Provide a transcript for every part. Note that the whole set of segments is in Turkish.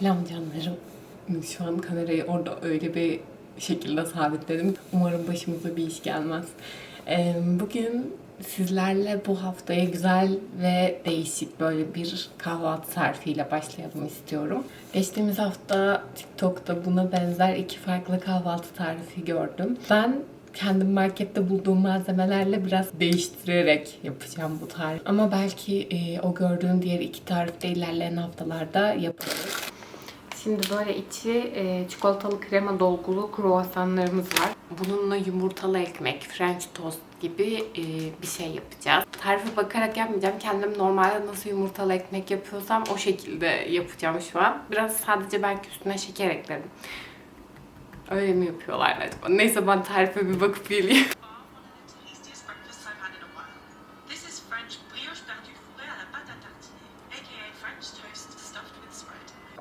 Selam canlarım. Şu an kamerayı orada öyle bir şekilde sabitledim. Umarım başımıza bir iş gelmez. Bugün sizlerle bu haftaya güzel ve değişik böyle bir kahvaltı tarifiyle başlayalım istiyorum. Geçtiğimiz hafta TikTok'ta buna benzer iki farklı kahvaltı tarifi gördüm. Ben kendim markette bulduğum malzemelerle biraz değiştirerek yapacağım bu tarif. Ama belki e, o gördüğüm diğer iki tarifte ilerleyen haftalarda yaparız. Şimdi böyle içi e, çikolatalı krema dolgulu kruvasanlarımız var. Bununla yumurtalı ekmek, french toast gibi e, bir şey yapacağız. Tarife bakarak yapmayacağım. Kendim normalde nasıl yumurtalı ekmek yapıyorsam o şekilde yapacağım şu an. Biraz sadece belki üstüne şeker ekledim. Öyle mi yapıyorlar acaba? Neyse ben tarife bir bakıp geleyim.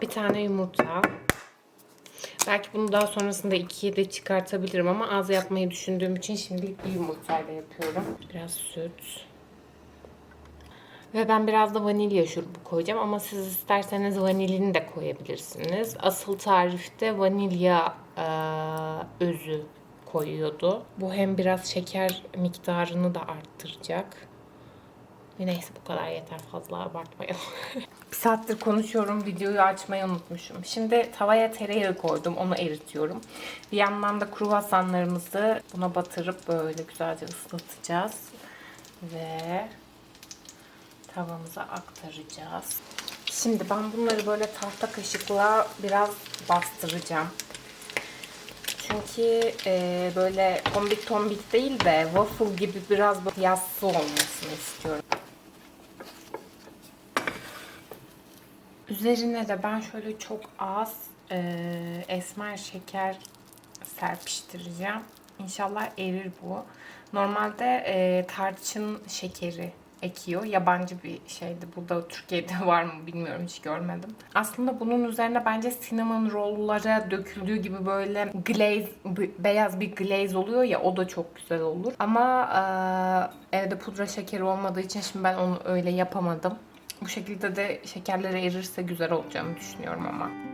Bir tane yumurta. Belki bunu daha sonrasında ikiye de çıkartabilirim ama az yapmayı düşündüğüm için şimdilik bir yumurtayla yapıyorum. Biraz süt. Ve ben biraz da vanilya şurubu koyacağım ama siz isterseniz vanilini de koyabilirsiniz. Asıl tarifte vanilya eee, özü koyuyordu. Bu hem biraz şeker miktarını da arttıracak. Neyse bu kadar yeter fazla abartmayalım. bir saattir konuşuyorum videoyu açmayı unutmuşum. Şimdi tavaya tereyağı koydum onu eritiyorum. Bir yandan da kruvasanlarımızı buna batırıp böyle güzelce ıslatacağız. Ve tavamıza aktaracağız. Şimdi ben bunları böyle tahta kaşıkla biraz bastıracağım. Çünkü e, böyle tombik tombik değil de waffle gibi biraz yassı olmasını istiyorum. Üzerine de ben şöyle çok az e, esmer şeker serpiştireceğim. İnşallah erir bu. Normalde e, tarçın şekeri ekiyor. Yabancı bir şeydi. Bu da Türkiye'de var mı bilmiyorum hiç görmedim. Aslında bunun üzerine bence cinnamon roll'lara döküldüğü gibi böyle glaze, beyaz bir glaze oluyor ya o da çok güzel olur. Ama e, evde pudra şekeri olmadığı için şimdi ben onu öyle yapamadım. Bu şekilde de şekerler erirse güzel olacağını düşünüyorum ama.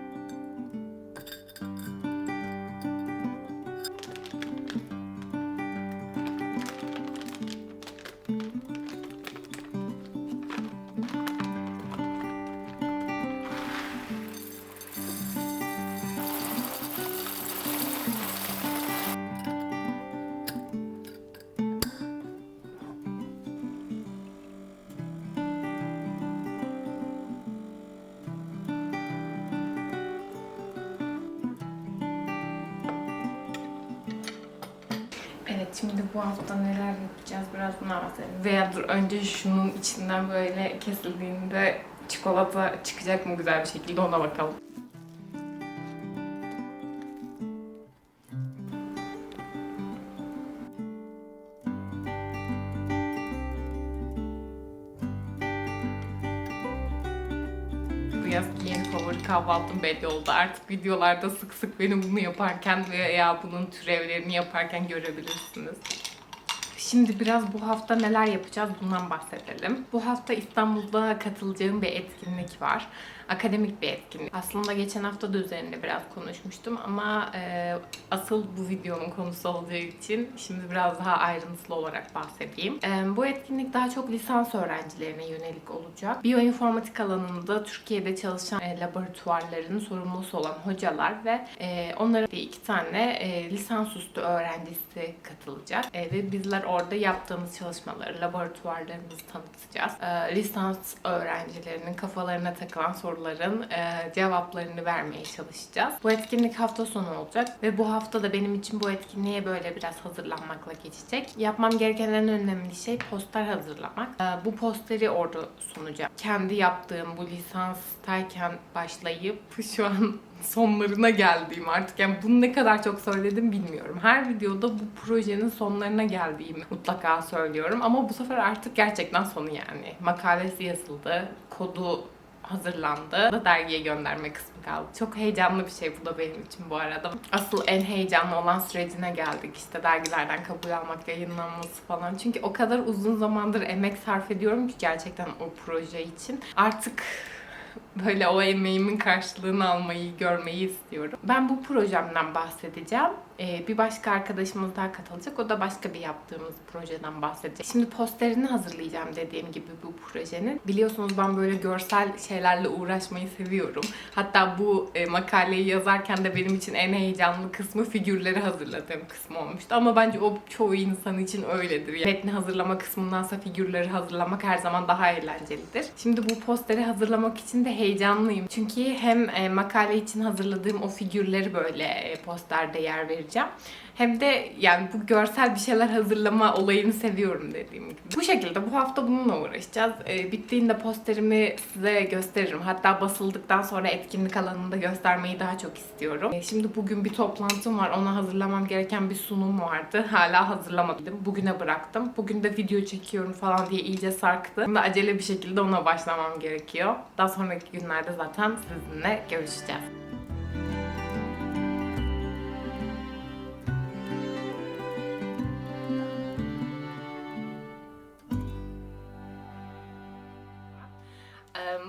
Şimdi bu hafta neler yapacağız biraz buna bahsedelim. Veya dur önce şunun içinden böyle kesildiğinde çikolata çıkacak mı güzel bir şekilde ona bakalım. Kahvaltım belli oldu. Artık videolarda sık sık benim bunu yaparken veya bunun türevlerini yaparken görebilirsiniz. Şimdi biraz bu hafta neler yapacağız bundan bahsedelim. Bu hafta İstanbul'da katılacağım bir etkinlik var. Akademik bir etkinlik. Aslında geçen hafta da üzerinde biraz konuşmuştum ama e, asıl bu videonun konusu olacağı için şimdi biraz daha ayrıntılı olarak bahsedeyim. E, bu etkinlik daha çok lisans öğrencilerine yönelik olacak. Biyoinformatik alanında Türkiye'de çalışan e, laboratuvarların sorumlusu olan hocalar ve e, onların bir iki tane e, lisansüstü öğrencisi katılacak. E, ve bizler orada yaptığımız çalışmaları, laboratuvarlarımızı tanıtacağız. E, lisans öğrencilerinin kafalarına takılan soruların e, cevaplarını vermeye çalışacağız. Bu etkinlik hafta sonu olacak ve bu hafta da benim için bu etkinliğe böyle biraz hazırlanmakla geçecek. Yapmam gereken en önemli şey poster hazırlamak. E, bu posteri orada sunacağım. Kendi yaptığım bu lisanstayken başlayıp şu an sonlarına geldiğim artık yani bunu ne kadar çok söyledim bilmiyorum. Her videoda bu projenin sonlarına geldiğimi mutlaka söylüyorum ama bu sefer artık gerçekten sonu yani. Makalesi yazıldı, kodu hazırlandı. Dergiye gönderme kısmı kaldı. Çok heyecanlı bir şey bu da benim için bu arada. Asıl en heyecanlı olan sürecine geldik. İşte dergilerden kabul almak, yayınlanması falan. Çünkü o kadar uzun zamandır emek sarf ediyorum ki gerçekten o proje için. Artık Böyle o emeğimin karşılığını almayı, görmeyi istiyorum. Ben bu projemden bahsedeceğim. Ee, bir başka arkadaşımız daha katılacak. O da başka bir yaptığımız projeden bahsedecek. Şimdi posterini hazırlayacağım dediğim gibi bu projenin. Biliyorsunuz ben böyle görsel şeylerle uğraşmayı seviyorum. Hatta bu e, makaleyi yazarken de benim için en heyecanlı kısmı figürleri hazırladığım kısmı olmuştu. Ama bence o çoğu insan için öyledir. Yani metni hazırlama kısmındansa figürleri hazırlamak her zaman daha eğlencelidir. Şimdi bu posteri hazırlamak için de heyecanlıyım. Çünkü hem e, makale için hazırladığım o figürleri böyle e, posterde yer vereceğim. Hem de yani bu görsel bir şeyler hazırlama olayını seviyorum dediğim gibi. Bu şekilde bu hafta bununla uğraşacağız. E, bittiğinde posterimi size gösteririm. Hatta basıldıktan sonra etkinlik alanında göstermeyi daha çok istiyorum. E, şimdi bugün bir toplantım var. Ona hazırlamam gereken bir sunum vardı. Hala hazırlamadım. Bugüne bıraktım. Bugün de video çekiyorum falan diye iyice sarktı. Şimdi acele bir şekilde ona başlamam gerekiyor. Daha sonraki günlerde zaten sizinle görüşeceğiz.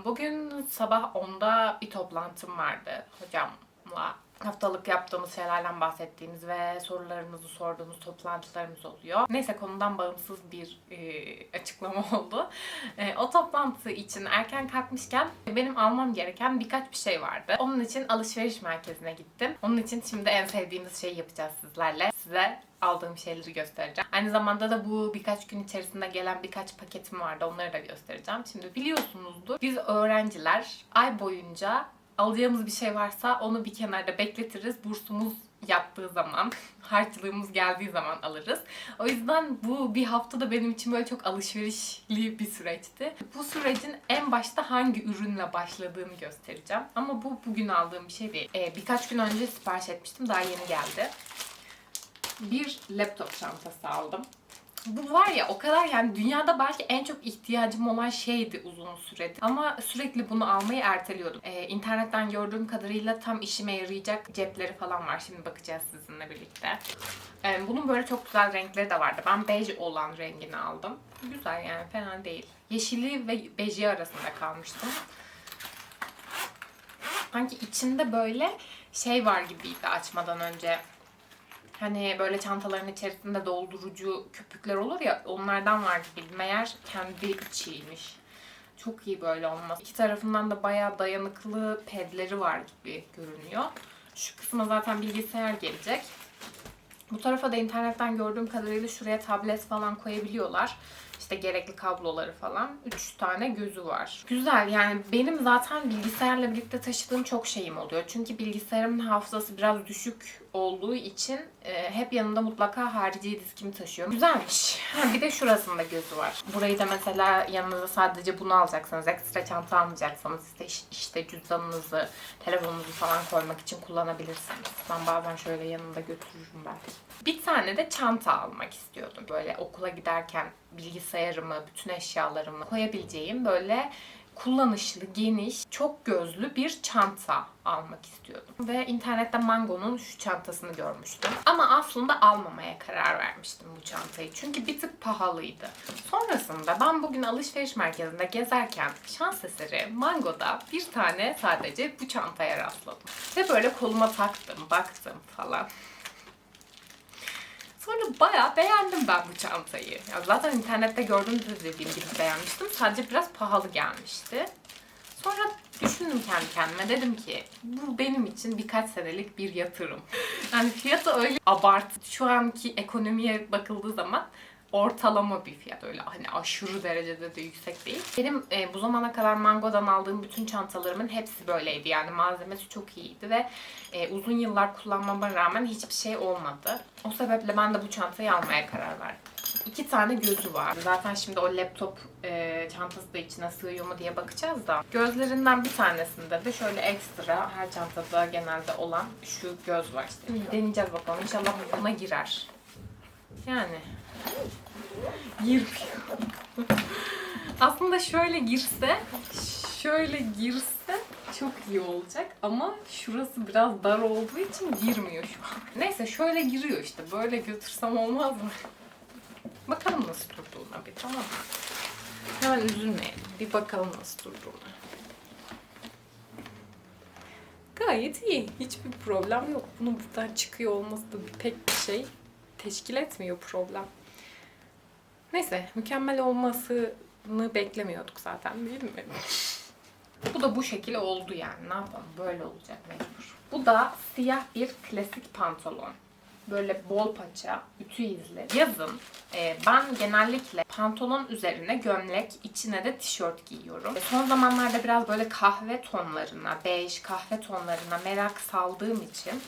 Bugün sabah 10'da bir toplantım vardı hocamla. Haftalık yaptığımız şeylerden bahsettiğimiz ve sorularımızı sorduğumuz toplantılarımız oluyor. Neyse konudan bağımsız bir e, açıklama oldu. E, o toplantı için erken kalkmışken benim almam gereken birkaç bir şey vardı. Onun için alışveriş merkezine gittim. Onun için şimdi en sevdiğimiz şeyi yapacağız sizlerle. Size aldığım şeyleri göstereceğim. Aynı zamanda da bu birkaç gün içerisinde gelen birkaç paketim vardı. Onları da göstereceğim. Şimdi biliyorsunuzdur biz öğrenciler ay boyunca alacağımız bir şey varsa onu bir kenarda bekletiriz. Bursumuz yattığı zaman, harçlığımız geldiği zaman alırız. O yüzden bu bir hafta da benim için böyle çok alışverişli bir süreçti. Bu sürecin en başta hangi ürünle başladığını göstereceğim. Ama bu bugün aldığım bir şey değil. Ee, birkaç gün önce sipariş etmiştim. Daha yeni geldi. Bir laptop çantası aldım. Bu var ya o kadar yani dünyada belki en çok ihtiyacım olan şeydi uzun süredir. Ama sürekli bunu almayı erteliyordum. Ee, internetten gördüğüm kadarıyla tam işime yarayacak cepleri falan var. Şimdi bakacağız sizinle birlikte. Ee, bunun böyle çok güzel renkleri de vardı. Ben bej olan rengini aldım. Güzel yani fena değil. Yeşili ve beji arasında kalmıştım. Sanki içinde böyle şey var gibiydi açmadan önce. Hani böyle çantaların içerisinde doldurucu köpükler olur ya onlardan var gibi. Meğer kendi içiymiş. Çok iyi böyle olmaz. İki tarafından da bayağı dayanıklı pedleri var gibi görünüyor. Şu kısma zaten bilgisayar gelecek. Bu tarafa da internetten gördüğüm kadarıyla şuraya tablet falan koyabiliyorlar. İşte gerekli kabloları falan. Üç tane gözü var. Güzel yani benim zaten bilgisayarla birlikte taşıdığım çok şeyim oluyor. Çünkü bilgisayarımın hafızası biraz düşük olduğu için e, hep yanımda mutlaka harici diskimi taşıyorum. Güzelmiş. Ha, bir de şurasında gözü var. Burayı da mesela yanınıza sadece bunu alacaksanız, ekstra çanta almayacaksanız işte, işte cüzdanınızı, telefonunuzu falan koymak için kullanabilirsiniz. Ben bazen şöyle yanımda götürürüm belki. Bir tane de çanta almak istiyordum. Böyle okula giderken bilgisayarımı, bütün eşyalarımı koyabileceğim böyle kullanışlı, geniş, çok gözlü bir çanta almak istiyordum. Ve internette Mango'nun şu çantasını görmüştüm. Ama aslında almamaya karar vermiştim bu çantayı. Çünkü bir tık pahalıydı. Sonrasında ben bugün alışveriş merkezinde gezerken şans eseri Mango'da bir tane sadece bu çantaya rastladım. Ve böyle koluma taktım, baktım falan. Sonra bayağı beğendim ben bu çantayı. Ya zaten internette gördüğümde de dediğim gibi beğenmiştim. Sadece biraz pahalı gelmişti. Sonra düşündüm kendi kendime. Dedim ki bu benim için birkaç senelik bir yatırım. Yani fiyatı öyle abart. Şu anki ekonomiye bakıldığı zaman ortalama bir fiyat öyle hani aşırı derecede de yüksek değil. Benim e, bu zamana kadar Mango'dan aldığım bütün çantalarımın hepsi böyleydi. Yani malzemesi çok iyiydi ve e, uzun yıllar kullanmama rağmen hiçbir şey olmadı. O sebeple ben de bu çantayı almaya karar verdim. İki tane gözü var. Zaten şimdi o laptop e, çantası da içine sığıyor mu diye bakacağız da. Gözlerinden bir tanesinde de şöyle ekstra her çantada genelde olan şu göz var işte. Deneyeceğiz bakalım. İnşallah buna girer. Yani girmiyor. Aslında şöyle girse, şöyle girse çok iyi olacak ama şurası biraz dar olduğu için girmiyor şu an. Neyse şöyle giriyor işte. Böyle götürsem olmaz mı? Bakalım nasıl durduğuna bir tamam mı? Hemen üzülmeyelim. Bir bakalım nasıl durduğuna. gayet iyi. Hiçbir problem yok. Bunun buradan çıkıyor olması da pek bir şey teşkil etmiyor problem. Neyse mükemmel olmasını beklemiyorduk zaten değil mi? Bu da bu şekil oldu yani. Ne yapalım? Böyle olacak mecbur. Bu da siyah bir klasik pantolon. Böyle bol paça, ütü izli. Yazın e, ben genellikle pantolon üzerine gömlek, içine de tişört giyiyorum. E, son zamanlarda biraz böyle kahve tonlarına, bej kahve tonlarına merak saldığım için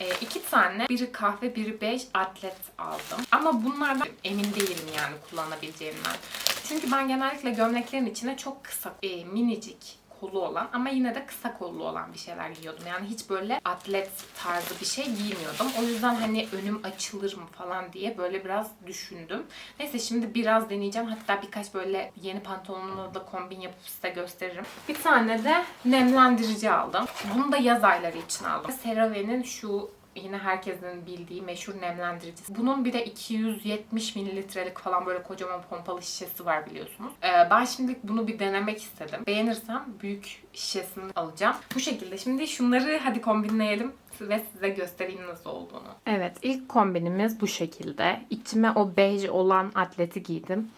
e, iki tane biri kahve biri bej atlet aldım. Ama bunlardan emin değilim yani kullanabileceğimden. Çünkü ben genellikle gömleklerin içine çok kısa, e, minicik kolu olan ama yine de kısa kollu olan bir şeyler giyiyordum. Yani hiç böyle atlet tarzı bir şey giymiyordum. O yüzden hani önüm açılır mı falan diye böyle biraz düşündüm. Neyse şimdi biraz deneyeceğim. Hatta birkaç böyle yeni pantolonla da kombin yapıp size gösteririm. Bir tane de nemlendirici aldım. Bunu da yaz ayları için aldım. CeraVe'nin şu yine herkesin bildiği meşhur nemlendiricisi. Bunun bir de 270 mililitrelik falan böyle kocaman pompalı şişesi var biliyorsunuz. Ee, ben şimdi bunu bir denemek istedim. Beğenirsem büyük şişesini alacağım. Bu şekilde. Şimdi şunları hadi kombinleyelim ve size göstereyim nasıl olduğunu. Evet ilk kombinimiz bu şekilde. İçime o bej olan atleti giydim.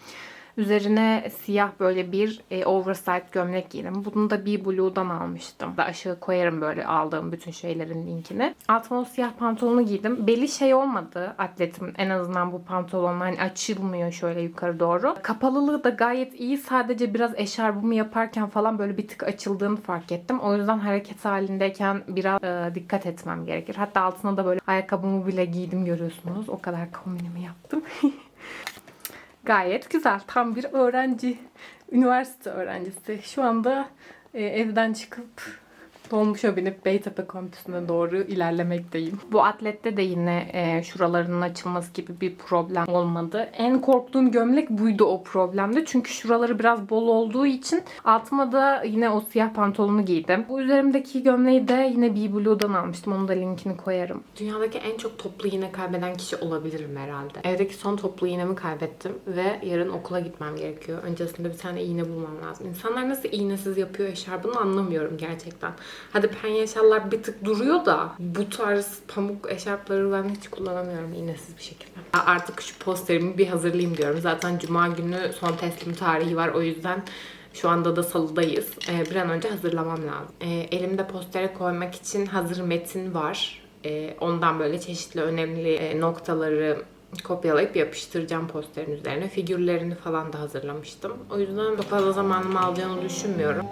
Üzerine siyah böyle bir e, oversize gömlek giydim. Bunu da bir Blue'dan almıştım. Da aşağı koyarım böyle aldığım bütün şeylerin linkini. Altıma o siyah pantolonu giydim. Beli şey olmadı atletim en azından bu pantolonla hani açılmıyor şöyle yukarı doğru. Kapalılığı da gayet iyi. Sadece biraz eşarbımı yaparken falan böyle bir tık açıldığını fark ettim. O yüzden hareket halindeyken biraz e, dikkat etmem gerekir. Hatta altına da böyle ayakkabımı bile giydim görüyorsunuz. O kadar kombinimi yaptım. Gayet güzel. Tam bir öğrenci. Üniversite öğrencisi. Şu anda e, evden çıkıp dolmuşa binip Beytepe kampüsüne doğru ilerlemekteyim. Bu atlette de yine e, şuralarının açılması gibi bir problem olmadı. En korktuğum gömlek buydu o problemde. Çünkü şuraları biraz bol olduğu için altıma da yine o siyah pantolonu giydim. Bu üzerimdeki gömleği de yine B Blue'dan almıştım. Onun da linkini koyarım. Dünyadaki en çok toplu iğne kaybeden kişi olabilirim herhalde. Evdeki son toplu iğnemi kaybettim ve yarın okula gitmem gerekiyor. Öncesinde bir tane iğne bulmam lazım. İnsanlar nasıl iğnesiz yapıyor eşarbını anlamıyorum gerçekten. Hadi penye eşarplar bir tık duruyor da bu tarz pamuk eşarpları ben hiç kullanamıyorum iğnesiz bir şekilde. Artık şu posterimi bir hazırlayayım diyorum. Zaten cuma günü son teslim tarihi var. O yüzden şu anda da salıdayız. Ee, bir an önce hazırlamam lazım. Ee, elimde postere koymak için hazır metin var. Ee, ondan böyle çeşitli önemli e, noktaları kopyalayıp yapıştıracağım posterin üzerine. Figürlerini falan da hazırlamıştım. O yüzden çok fazla zamanımı alacağını düşünmüyorum.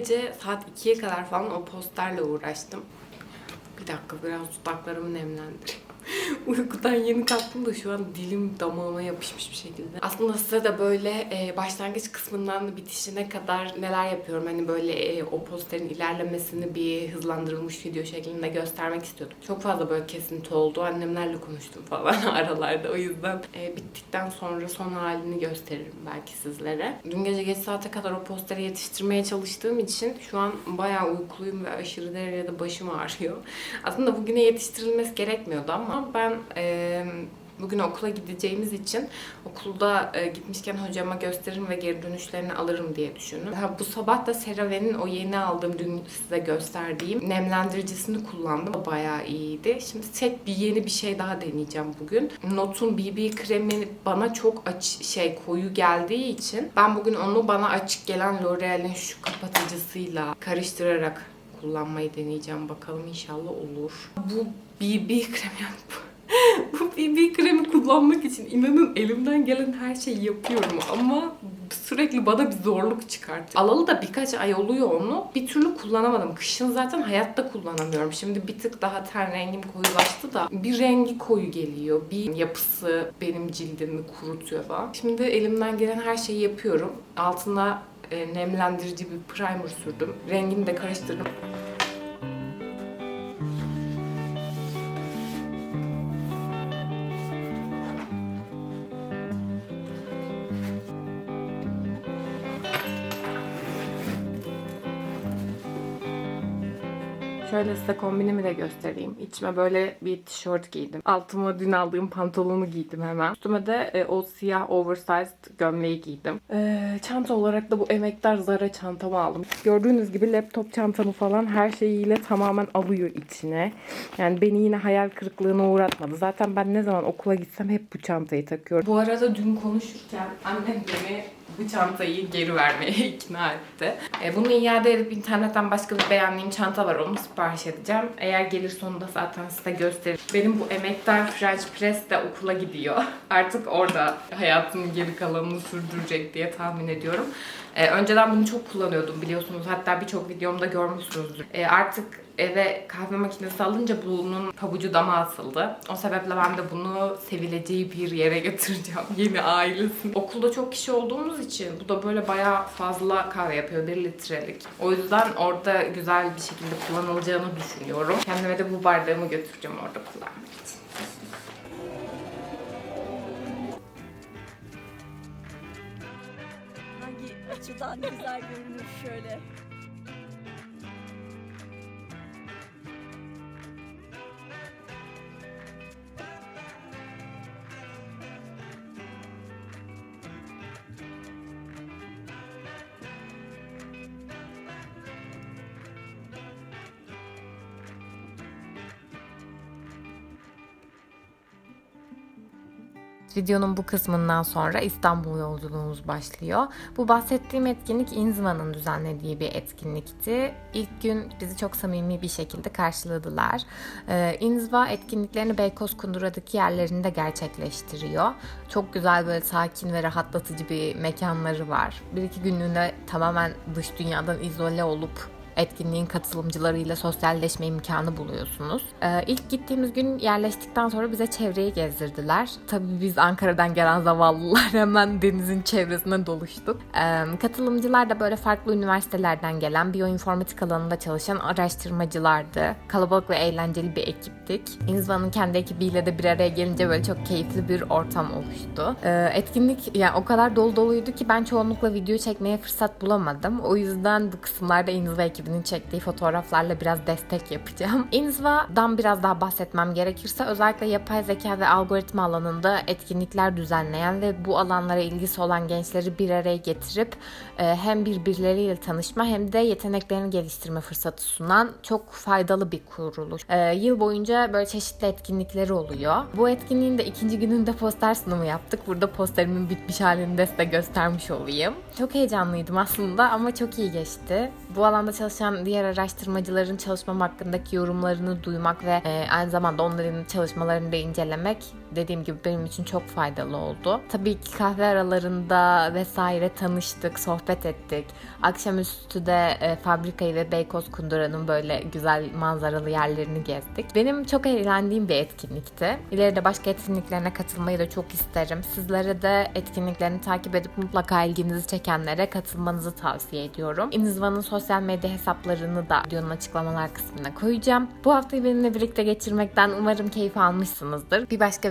Gece saat 2'ye kadar falan o posterle uğraştım. Bir dakika biraz dudaklarımı nemlendireyim. Uykudan yeni kalktım da şu an dilim damağıma yapışmış bir şekilde. Aslında size de böyle e, başlangıç kısmından bitişine kadar neler yapıyorum. Hani böyle e, o posterin ilerlemesini bir hızlandırılmış video şeklinde göstermek istiyordum. Çok fazla böyle kesinti oldu. Annemlerle konuştum falan aralarda. O yüzden e, bittikten sonra son halini gösteririm belki sizlere. Dün gece geç saate kadar o posteri yetiştirmeye çalıştığım için şu an bayağı uykuluyum ve aşırı derecede başım ağrıyor. Aslında bugüne yetiştirilmesi gerekmiyordu ama ben e, bugün okula gideceğimiz için okulda e, gitmişken hocama gösteririm ve geri dönüşlerini alırım diye düşündüm. Ha, bu sabah da CeraVe'nin o yeni aldığım dün size gösterdiğim nemlendiricisini kullandım. O bayağı iyiydi. Şimdi tek bir yeni bir şey daha deneyeceğim bugün. Not'un BB kremi bana çok aç şey koyu geldiği için ben bugün onu bana açık gelen L'Oreal'in şu kapatıcısıyla karıştırarak kullanmayı deneyeceğim. Bakalım inşallah olur. Bu BB kremi bu BB kremi kullan kullanmak için inanın elimden gelen her şeyi yapıyorum ama sürekli bana bir zorluk çıkartıyor. Alalı da birkaç ay oluyor onu. Bir türlü kullanamadım. Kışın zaten hayatta kullanamıyorum. Şimdi bir tık daha ten rengim koyulaştı da bir rengi koyu geliyor. Bir yapısı benim cildimi kurutuyor falan. Şimdi elimden gelen her şeyi yapıyorum. Altına e, nemlendirici bir primer sürdüm. Rengini de karıştırdım. Şöyle size kombinimi de göstereyim. İçime böyle bir tişört giydim. Altıma dün aldığım pantolonu giydim hemen. Üstüme de e, o siyah oversized gömleği giydim. E, çanta olarak da bu emektar Zara çantamı aldım. Gördüğünüz gibi laptop çantamı falan her şeyiyle tamamen alıyor içine. Yani beni yine hayal kırıklığına uğratmadı. Zaten ben ne zaman okula gitsem hep bu çantayı takıyorum. Bu arada dün konuşurken annem beni bu çantayı geri vermeye ikna etti. E, bunu iade edip internetten başka bir beğendiğim çanta var. Onu sipariş edeceğim. Eğer gelir sonunda zaten size gösteririm. Benim bu emektar French Press de okula gidiyor. Artık orada hayatının geri kalanını sürdürecek diye tahmin ediyorum. E, önceden bunu çok kullanıyordum biliyorsunuz. Hatta birçok videomda görmüşsünüzdür. E, artık eve kahve makinesi alınca bunun pabucu dama asıldı. O sebeple ben de bunu sevileceği bir yere götüreceğim. Yeni ailesi. Okulda çok kişi olduğumuz için bu da böyle bayağı fazla kahve yapıyor. Bir litrelik. O yüzden orada güzel bir şekilde kullanılacağını düşünüyorum. Kendime de bu bardağımı götüreceğim orada kullanmak için. Hangi açıdan güzel görünür şöyle. Videonun bu kısmından sonra İstanbul yolculuğumuz başlıyor. Bu bahsettiğim etkinlik İnzva'nın düzenlediği bir etkinlikti. İlk gün bizi çok samimi bir şekilde karşıladılar. Ee, İnzva etkinliklerini Beykoz Kundura'daki yerlerinde gerçekleştiriyor. Çok güzel böyle sakin ve rahatlatıcı bir mekanları var. Bir iki günlüğüne tamamen dış dünyadan izole olup etkinliğin katılımcılarıyla sosyalleşme imkanı buluyorsunuz. Ee, ilk gittiğimiz gün yerleştikten sonra bize çevreyi gezdirdiler. Tabii biz Ankara'dan gelen zavallılar hemen denizin çevresine doluştuk. Ee, katılımcılar da böyle farklı üniversitelerden gelen biyoinformatik alanında çalışan araştırmacılardı. Kalabalık ve eğlenceli bir ekiptik. İnzva'nın kendi ekibiyle de bir araya gelince böyle çok keyifli bir ortam oluştu. Ee, etkinlik yani o kadar dolu doluydu ki ben çoğunlukla video çekmeye fırsat bulamadım. O yüzden bu kısımlarda İnzva ekibinin çektiği fotoğraflarla biraz destek yapacağım. İnzva'dan biraz daha bahsetmem gerekirse özellikle yapay zeka ve algoritma alanında etkinlikler düzenleyen ve bu alanlara ilgisi olan gençleri bir araya getirip e, hem birbirleriyle tanışma hem de yeteneklerini geliştirme fırsatı sunan çok faydalı bir kuruluş. E, yıl boyunca böyle çeşitli etkinlikleri oluyor. Bu etkinliğin de ikinci gününde poster sunumu yaptık. Burada posterimin bitmiş halini de size göstermiş olayım. Çok heyecanlıydım aslında ama çok iyi geçti. Bu alanda çalışan diğer araştırmacıların çalışmam hakkındaki yorumlarını duymak ve e, aynı zamanda onların çalışmalarını da incelemek dediğim gibi benim için çok faydalı oldu. Tabii ki kahve aralarında vesaire tanıştık, sohbet ettik. Akşamüstü de e, fabrikayı ve Beykoz Kundura'nın böyle güzel manzaralı yerlerini gezdik. Benim çok eğlendiğim bir etkinlikti. İleride başka etkinliklerine katılmayı da çok isterim. Sizlere de etkinliklerini takip edip mutlaka ilginizi çekenlere katılmanızı tavsiye ediyorum. İnizva'nın sosyal medya hesaplarını da videonun açıklamalar kısmına koyacağım. Bu haftayı benimle birlikte geçirmekten umarım keyif almışsınızdır. Bir başka